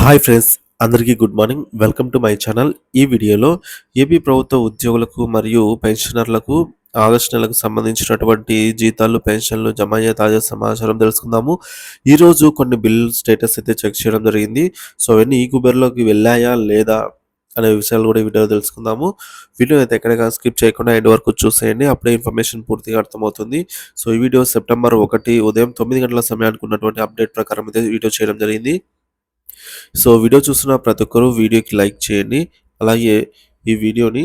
Hi friends అందరికీ good morning. Welcome to my channel. ఈ వీడియోలో ఏపీ ప్రభుత్వ ఉద్యోగులకు మరియు పెన్షనర్లకు ఆగస్టు నెలకు సంబంధించినటువంటి జీతాలు పెన్షన్లు జమ అయ్యే తాజా సమాచారం తెలుసుకుందాము. ఈరోజు కొన్ని బిల్ స్టేటస్ అయితే చెక్ చేయడం జరిగింది. సో అవన్నీ ఈ కుబేర్లోకి వెళ్ళాయా లేదా అనే విషయాలు కూడా వీడియో తెలుసుకుందాము. వీడియో అయితే ఎక్కడైనా స్కిప్ చేయకుండా ఎండ్ వరకు చూసేయండి. అప్పుడే ఇన్ఫర్మేషన్ పూర్తిగా అర్థమవుతుంది. సో ఈ వీడియో సెప్టెంబర్ ఒకటి ఉదయం తొమ్మిది గంటల సమయానికి ఉన్నటువంటి అప్డేట్ ప్రకారం అయితే వీడియో చేయడం జరిగింది. సో వీడియో చూస్తున్న ప్రతి ఒక్కరూ వీడియోకి లైక్ చేయండి. అలాగే ఈ వీడియోని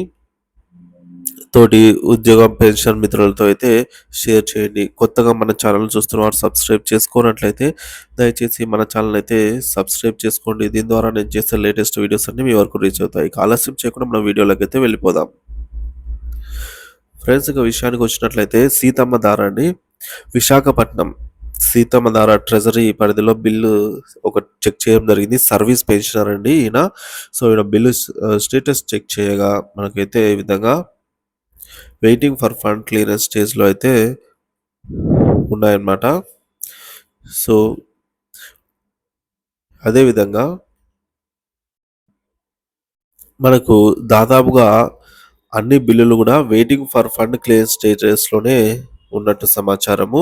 తోటి ఉద్యోగం పెన్షన్ మిత్రులతో అయితే షేర్ చేయండి. కొత్తగా మన ఛానల్ చూస్తున్న వారు సబ్స్క్రైబ్ చేసుకున్నట్లయితే దయచేసి మన ఛానల్ అయితే సబ్స్క్రైబ్ చేసుకోండి. దీని ద్వారా నేను చేసే లేటెస్ట్ వీడియోస్ అన్ని మీ వరకు రీచ్ అవుతాయి. ఆలస్యం చేయకుండా మన వీడియోలోకి అయితే వెళ్ళిపోదాం. ఫ్రెండ్స్ ఇక విషయానికి వచ్చినట్లయితే సీతమ్మ దారాన్ని విశాఖపట్నం సీతమ్మధార ట్రెజరీ పరిధిలో బిల్లు ఒక చెక్ చేయడం జరిగింది. సర్వీస్ పెన్షనర్ అండి ఈయన. సో ఈయన బిల్లు స్టేటస్ చెక్ చేయగా మనకైతే ఈ విధంగా వెయిటింగ్ ఫర్ ఫండ్ క్లియరెన్స్ స్టేజ్లో అయితే ఉన్నాయన్నమాట. సో అదేవిధంగా మనకు దాదాపుగా అన్ని బిల్లులు కూడా వెయిటింగ్ ఫర్ ఫండ్ క్లియర్ స్టేటస్లోనే ఉన్నట్టు సమాచారము.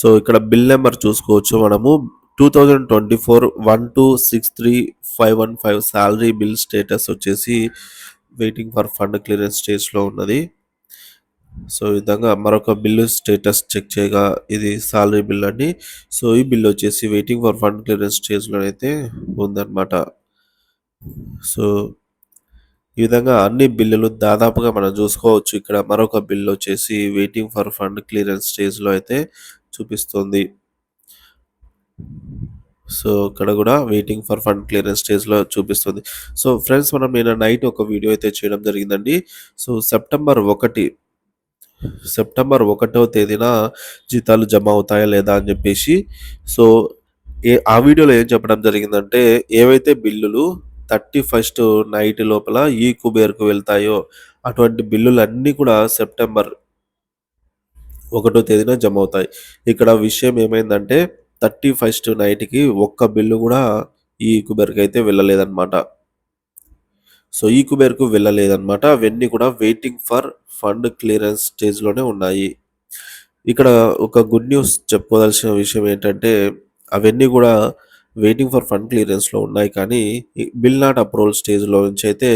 సో ఇక్కడ బిల్ నెంబర్ చూసుకోవచ్చు మనము two thousand twenty four one two six three five one five salary bill status వచ్చేసి వెయిటింగ్ ఫర్ ఫండ్ క్లియరెన్స్ స్టేజ్లో ఉన్నది. సో ఈ విధంగా మరొక బిల్లు స్టేటస్ చెక్ చేయగా ఇది సాలరీ బిల్ అండి. సో ఈ బిల్ వచ్చేసి వెయిటింగ్ ఫర్ ఫండ్ క్లియరెన్స్ స్టేజ్లో అయితే ఉందన్నమాట. సో ఈ విధంగా అన్ని బిల్లులు దాదాపుగా మనం చూసుకోవచ్చు. ఇక్కడ మరొక బిల్ వచ్చేసి వెయిటింగ్ ఫర్ ఫండ్ క్లియరెన్స్ స్టేజ్లో అయితే చూపిస్తుంది. సో ఇక్కడ కూడా వెయిటింగ్ ఫర్ ఫండ్ క్లియరెన్స్ స్టేజ్లో చూపిస్తుంది. సో ఫ్రెండ్స్ మనం నేను నైట్ ఒక వీడియో అయితే చేయడం జరిగిందండి. సో సెప్టెంబర్ ఒకటి సెప్టెంబర్ ఒకటో తేదీన జీతాలు జమ అవుతాయా లేదా అని చెప్పేసి సో ఏ ఆ వీడియోలో ఏం చెప్పడం జరిగిందంటే ఏవైతే బిల్లులు థర్టీ ఫస్ట్ నైట్ లోపల ఈ కుబేర్కు వెళ్తాయో అటువంటి బిల్లులు అన్నీ కూడా సెప్టెంబర్ ఒకటో తేదీన జమ అవుతాయి ఇక్కడ విషయం ఏమైందంటే థర్టీ ఫస్ట్ నైట్కి ఒక్క బిల్లు కూడా ఈ కుబేర్కి అయితే వెళ్ళలేదన్నమాట. సో ఈ కుబేర్కు వెళ్ళలేదన్నమాట. అవన్నీ కూడా వెయిటింగ్ ఫర్ ఫండ్ క్లియరెన్స్ స్టేజ్లోనే ఉన్నాయి. ఇక్కడ ఒక గుడ్ న్యూస్ చెప్పుకోవాల్సిన విషయం ఏంటంటే అవన్నీ కూడా వెయిటింగ్ ఫర్ ఫండ్ క్లియరెన్స్లో ఉన్నాయి కానీ బిల్ నాట్ అప్రూవల్ స్టేజ్లో నుంచి అయితే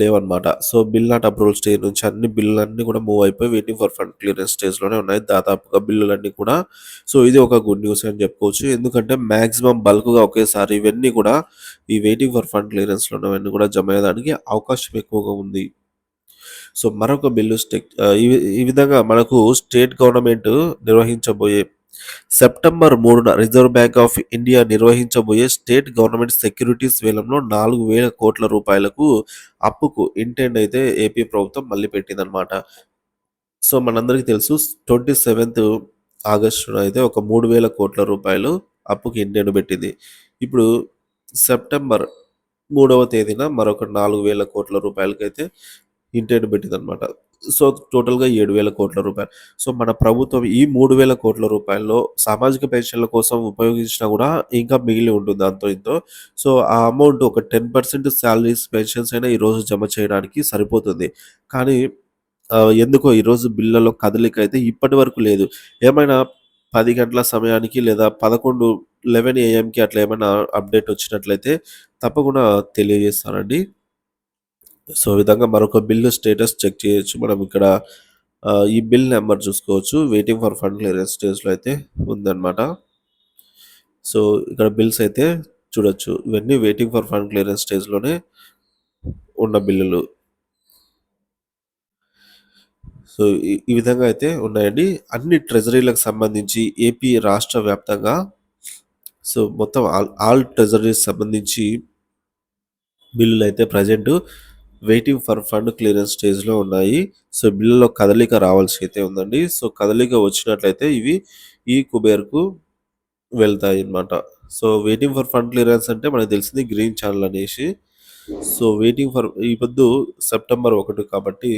లేవన్నమాట. So bill not approval stage నుంచి అన్ని బిల్లులన్నీ కూడా మూవ్ అయిపోయి వెయిటింగ్ ఫర్ ఫండ్ క్లియరెన్స్ స్టేజ్లోనే ఉన్నాయి. దాదాపుగా బిల్లులన్నీ కూడా. సో ఇది ఒక గుడ్ న్యూస్ అని చెప్పుకోవచ్చు. ఎందుకంటే మ్యాక్సిమం బల్క్గా ఒకేసారి ఇవన్నీ కూడా ఈ వెయిటింగ్ ఫర్ ఫండ్ క్లియరెన్స్లో ఉన్నవన్నీ కూడా జమ అయ్యేదానికి అవకాశం ఎక్కువగా ఉంది. సో మరొక బిల్లు స్టెక్ ఈ విధంగా మనకు స్టేట్ గవర్నమెంట్ నిర్వహించబోయే సెప్టెంబర్ మూడున రిజర్వ్ బ్యాంక్ ఆఫ్ ఇండియా నిర్వహించబోయే స్టేట్ గవర్నమెంట్ సెక్యూరిటీస్ వేలంలో నాలుగు వేల కోట్ల రూపాయలకు అప్పుకు ఇంటెండ్ అయితే ఏపీ ప్రభుత్వం మళ్ళీ పెట్టిందనమాట సో మనందరికీ తెలుసు ట్వంటీ సెవెంత్ ఆగస్టున అయితే ఒక మూడు వేల కోట్ల రూపాయలు అప్పుకి ఇంటెండ్ పెట్టింది. ఇప్పుడు సెప్టెంబర్ మూడవ తేదీన మరొక నాలుగు వేల కోట్ల రూపాయలకైతే ఇంటెండ్ పెట్టిందనమాట సో టోటల్గా ఏడు వేల కోట్ల రూపాయలు. సో మన ప్రభుత్వం ఈ మూడు వేల కోట్ల రూపాయల్లో సామాజిక పెన్షన్ల కోసం ఉపయోగించినా కూడా ఇంకా మిగిలి ఉంటుంది అంతో ఇంతో. సో ఆ అమౌంట్ ఒక టెన్ పర్సెంట్ శాలరీస్ పెన్షన్స్ అయినా ఈరోజు జమ చేయడానికి సరిపోతుంది. కానీ ఎందుకో ఈరోజు బిల్లలో కదలిక అయితే ఇప్పటి వరకు లేదు. ఏమైనా పది గంటల సమయానికి లేదా పదకొండు లెవెన్ ఏఎంకి అట్లా ఏమైనా అప్డేట్ వచ్చినట్లయితే తప్పకుండా తెలియజేస్తానండి. సో విధంగా మరొక బిల్లు స్టేటస్ చెక్ చేయొచ్చు. మనం ఇక్కడ ఈ బిల్ నెంబర్ చూసుకోవచ్చు. వెయిటింగ్ ఫర్ ఫండ్ క్లియరెన్స్ స్టేజ్లో అయితే ఉందన్నమాట. సో ఇక్కడ బిల్స్ అయితే చూడొచ్చు. ఇవన్నీ వెయిటింగ్ ఫర్ ఫండ్ క్లియరెన్స్ స్టేజ్లోనే ఉన్న బిల్లులు. సో ఈ- ఈ విధంగా అయితే ఉన్నాయండి. అన్ని ట్రెజరీలకు సంబంధించి ఏపీ రాష్ట్ర వ్యాప్తంగా సో మొత్తం ఆల్ ఆల్ ట్రెజరీస్ సంబంధించి బిల్లులు అయితే present waiting for fund clearance స్టేజ్లో ఉన్నాయి. సో బిల్లులో కదలిక రావాల్సి అయితే ఉందండి. సో కదలిక వచ్చినట్లయితే ఇవి ఈ కుబేర్కు వెళ్తాయి అన్నమాట so waiting for fund clearance అంటే మనకు తెలిసింది గ్రీన్ ఛానల్ అనేసి. సో వెయిటింగ్ ఫర్ ఈ పొద్దు సెప్టెంబర్ ఒకటి కాబట్టి.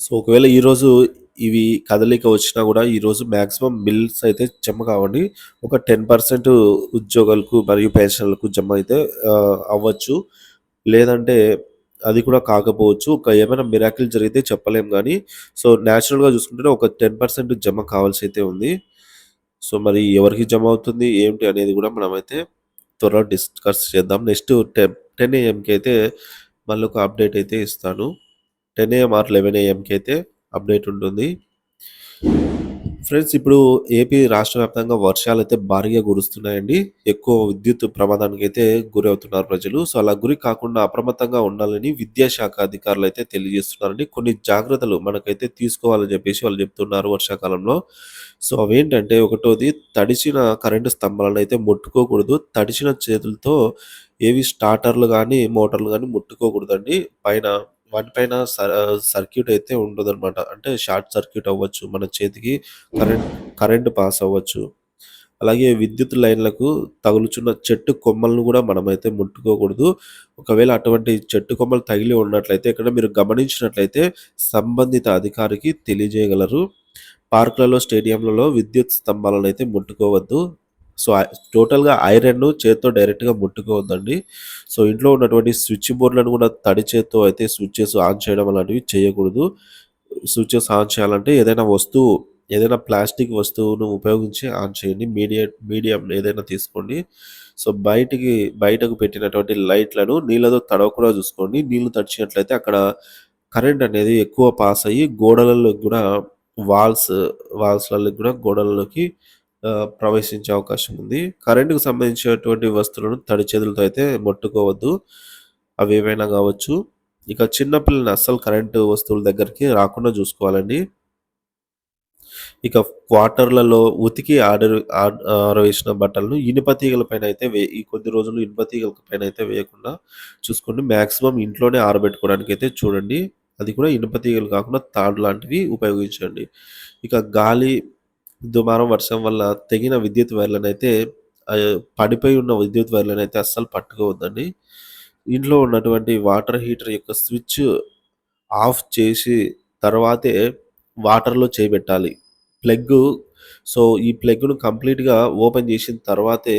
సో ఒకవేళ ఈరోజు ఇవి కదలిక వచ్చినా కూడా ఈరోజు మ్యాక్సిమం మిల్స్ అయితే జమ కావండి. ఒక టెన్ పర్సెంట్ ఉద్యోగాలకు మరియు పెన్షన్లకు జమ అయితే అవ్వచ్చు. లేదంటే అది కూడా కాకపోవచ్చు. ఒక ఏమైనా మిరాకిల్ జరిగితే చెప్పలేం కానీ సో, నేచురల్‌గా చూసుకుంటే ఒక 10% జమ కావాల్సి అయితే ఉంది. సో, మరి ఎవరికి జమ అవుతుంది, ఏంటి అనేది కూడా మనమైతే త్వరలో డిస్కస్ చేద్దాం. నెక్స్ట్ టెన్ 10 ఏఎంకి అయితే మళ్ళీ ఒక అప్డేట్ అయితే ఇస్తాను. 10 ఏఎం ఆర్ 11 ఏఎంకి అయితే అప్డేట్ ఉంటుంది. ఫ్రెండ్స్ ఇప్పుడు ఏపీ రాష్ట్ర వ్యాప్తంగా వర్షాలు అయితే భారీగా కురుస్తున్నాయండి. ఎక్కువ విద్యుత్ ప్రమాదానికి అయితే గురి గురవుతున్నారు ప్రజలు. సో, అలా గురి కాకుండా అప్రమత్తంగా ఉండాలని విద్యాశాఖ అధికారులు అయితే తెలియజేస్తున్నారండి. కొన్ని జాగ్రత్తలు మనకైతే తీసుకోవాలని చెప్పేసి వాళ్ళు చెప్తున్నారు వర్షాకాలంలో. సో, అవేంటంటే ఒకటోది తడిచిన కరెంటు స్తంభాలను అయితే ముట్టుకోకూడదు. తడిచిన చేతులతో ఏవి స్టార్టర్‌లు కానీ మోటార్‌లు కానీ ముట్టుకోకూడదండి. పైన వాటిపైన స సర్క్యూట్ అయితే ఉండదు అనమాట అంటే షార్ట్ సర్క్యూట్ అవ్వచ్చు. మన చేతికి కరెంట్ కరెంట్ పాస్ అవ్వచ్చు. అలాగే విద్యుత్ లైన్‌లకు తగులుచున్న చెట్టు కొమ్మలను కూడా మనమైతే ముట్టుకోకూడదు. ఒకవేళ అటువంటి చెట్టు కొమ్మలు తగిలి ఉన్నట్లయితే ఇక్కడ మీరు గమనించినట్లయితే సంబంధిత అధికారికి తెలియజేయగలరు. పార్కులలో, స్టేడియంలలో విద్యుత్ స్తంభాలను అయితే ముట్టుకోవద్దు. సో, టోటల్‌గా ఐరన్ చేత్తో డైరెక్ట్‌గా ముట్టుకోవద్దండి. సో, ఇంట్లో ఉన్నటువంటి స్విచ్ బోర్డులను కూడా తడి చేత్తో అయితే స్విచ్చెస్ ఆన్ చేయడం అలాంటివి చేయకూడదు. స్విచ్చెస్ ఆన్ చేయాలంటే ఏదైనా వస్తువు, ఏదైనా ప్లాస్టిక్ వస్తువును ఉపయోగించి ఆన్ చేయండి. మీడియేట్ మీడియం ఏదైనా తీసుకోండి. సో, బయటికి బయటకు పెట్టినటువంటి లైట్‌లను నీళ్ళతో తడవకుండా చూసుకోండి. నీళ్ళు తడిచినట్లయితే అక్కడ కరెంట్ అనేది ఎక్కువ పాస్ అయ్యి గోడలలో కూడా వాల్స్ వాల్స్లలో కూడా గోడలలోకి ప్రవేశించే అవకాశం ఉంది. కరెంటుకు సంబంధించినటువంటి వస్తువులను తడి చేతులతో అయితే ముట్టుకోవద్దు. ఏవైనా కావచ్చు ఇక చిన్నపిల్లని అస్సలు కరెంటు వస్తువుల దగ్గరికి రాకుండా చూసుకోవాలండి. ఇక క్వార్టర్‌లలో ఉతికి ఆడరు ఆరవేసిన బట్టలను ఇనుప తీగల పైన అయితే వే ఈ కొద్ది రోజులు ఇనుప తీగల పైన అయితే వేయకుండా చూసుకోండి. మ్యాక్సిమం ఇంట్లోనే ఆరబెట్టుకోవడానికి అయితే చూడండి. అది కూడా ఇనుప తీగలు కాకుండా తాడు లాంటివి ఉపయోగించండి. ఇక గాలి, దుమారం, వర్షం వల్ల తెగిన విద్యుత్ వైర్లనైతే పడిపోయి ఉన్న విద్యుత్ వైర్లనైతే అస్సలు పట్టుకోవద్దండి. ఇంట్లో ఉన్నటువంటి వాటర్ హీటర్ యొక్క స్విచ్ ఆఫ్ చేసి తర్వాతే వాటర్‌లో చేపెట్టాలి ప్లగ్ సో, ఈ ప్లగ్‌ను కంప్లీట్‌గా ఓపెన్ చేసిన తర్వాతే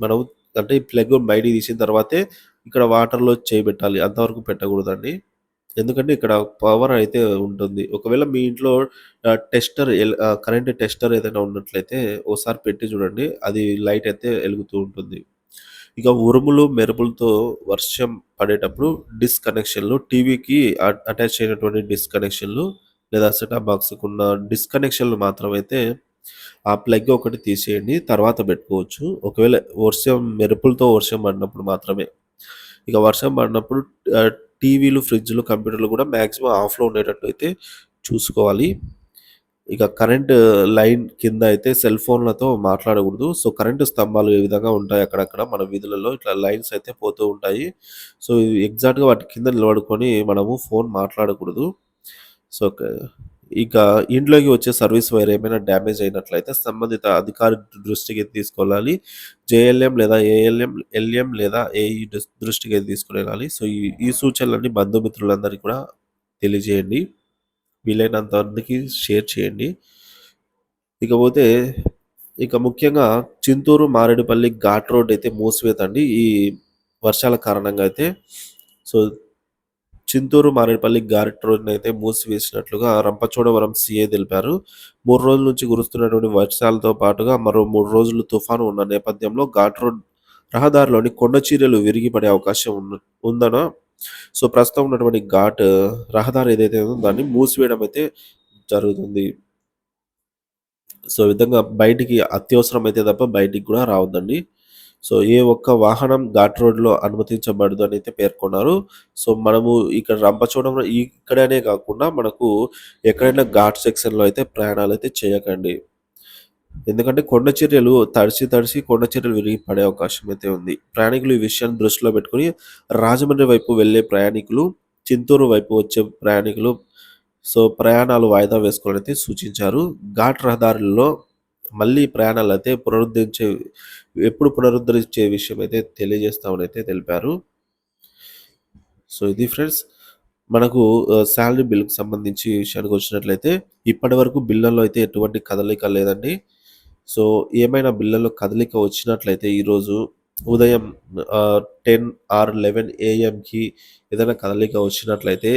మనం అంటే ఈ ప్లగ్ బయటికి తీసిన తర్వాతే ఇక్కడ వాటర్‌లో చేయి పెట్టాలి. అంతవరకు పెట్టకూడదండి. ఎందుకంటే ఇక్కడ పవర్ అయితే ఉంటుంది. ఒకవేళ మీ ఇంట్లో టెస్టర్ కరెంట్ టెస్టర్ ఏదైనా ఉన్నట్లయితే ఓసారి పెట్టి చూడండి. అది లైట్ అయితే వెలుగుతూ ఉంటుంది. ఇక ఉరుములు, మెరుపులతో వర్షం పడేటప్పుడు డిస్కనెక్షన్లు టీవీకి అటాచ్ అయినటువంటి డిస్కనెక్షన్లు లేదా సెటప్ బాక్స్కు ఉన్న డిస్కనెక్షన్లు మాత్రమైతే ఆ ప్లగ్ ఒకటి తీసేయండి. తర్వాత పెట్టుకోవచ్చు. ఒకవేళ వర్షం మెరుపులతో వర్షం పడినప్పుడు మాత్రమే. ఇక వర్షం పడినప్పుడు టీవీలు, ఫ్రిడ్జ్‌లు, కంప్యూటర్‌లు కూడా మాక్సిమం ఆఫ్‌లో ఉండేటట్టు అయితే చూసుకోవాలి. ఇక కరెంట్ లైన్ కింద అయితే సెల్ ఫోన్‌లతో మాట్లాడకూడదు. సో, కరెంటు స్తంభాలు ఏ విధంగా ఉంటాయి అక్కడక్కడ మన వీధులలో ఇట్లా లైన్స్ అయితే పోతూ ఉంటాయి. సో, ఎగ్జాక్ట్‌గా వాటి కింద నిలబడుకొని మనము ఫోన్ మాట్లాడకూడదు. సో, ఇక ఇంట్లోకి వచ్చే సర్వీస్ వైర్ ఏమైనా డ్యామేజ్ అయినట్లయితే సంబంధిత అధికారి దృష్టికి తీసుకెళ్ళాలి. జేఎల్ఎం లేదా ఏఎల్ఎం, ఎల్ఎం లేదా ఏఈ దృష్టికి అయితే సో, ఈ ఈ సూచనలన్నీ బంధుమిత్రులందరికీ కూడా తెలియజేయండి. వీలైనంత మందికి షేర్ చేయండి. ఇకపోతే ఇక ముఖ్యంగా చింతూరు, మారేడుపల్లి ఘాట్ రోడ్ అయితే మూసివేతండి ఈ వర్షాల కారణంగా అయితే. సో, చింతూరు, మారేడుపల్లి ఘాట్ అయితే మూసివేసినట్లుగా రంపచోడవరం సీఏ తెలిపారు. మూడు రోజుల నుంచి కురుస్తున్నటువంటి వర్షాలతో పాటుగా మరో మూడు రోజులు తుఫాను ఉన్న నేపథ్యంలో ఘాట్ రోడ్ రహదారిలోని కొండ చీరలు విరిగి పడే అవకాశం ఉన్న ఉందన సో, ప్రస్తుతం ఉన్నటువంటి ఘాట్ రహదారి ఏదైతే ఉందో దాన్ని మూసివేయడం అయితే జరుగుతుంది. సో, ఈ విధంగా బయటికి అత్యవసరం అయితే తప్ప బయటికి కూడా రావద్దండి. సో, ఏ ఒక్క వాహనం ఘాట్ రోడ్‌లో అనుమతించబడదు అని అయితే పేర్కొన్నారు. సో, మనము ఇక్కడ రంపచోడవరం ఇక్కడనే కాకుండా మనకు ఎక్కడైనా ఘాట్ సెక్షన్‌లో అయితే ప్రయాణాలు అయితే చేయకండి. ఎందుకంటే కొండ చర్యలు తడిసి, తడిసి కొండ చర్యలు విరిగి పడే అవకాశం అయితే ఉంది. ప్రయాణికులు ఈ విషయాన్ని దృష్టిలో పెట్టుకొని రాజమండ్రి వైపు వెళ్ళే ప్రయాణికులు, చింతూరు వైపు వచ్చే ప్రయాణికులు సో, ప్రయాణాలు వాయిదా వేసుకోవాలని సూచించారు. ఘాట్ రహదారుల్లో మళ్ళీ ప్రయాణాలు అయితే పునరుద్ధరించే ఎప్పుడు పునరుద్ధరించే విషయం అయితే తెలియజేస్తామని అయితే తెలిపారు. సో, ఇది ఫ్రెండ్స్ మనకు శాలరీ సాలరీ బిల్‌కి సంబంధించి విషయానికి వచ్చినట్లయితే ఇప్పటి వరకు బిల్లుల్లో అయితే ఎటువంటి కదలిక లేదండి. సో, ఏమైనా బిల్లులో కదలిక వచ్చినట్లయితే ఈరోజు ఉదయం టెన్ ఆర్ 11 ఏఎంకి ఏదైనా కదలిక వచ్చినట్లయితే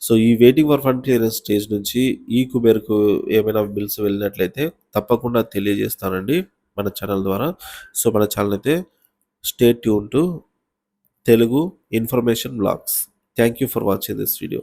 సో, ఈ waiting for fund clearance stage నుంచి ఈ కుబేర్‌కు ఏమైనా బిల్స్ వెళ్ళినట్లయితే తప్పకుండా తెలియజేస్తానండి మన ఛానల్ ద్వారా. సో, మన ఛానల్ అయితే stay tune to Telugu information blogs thank you for watching this video.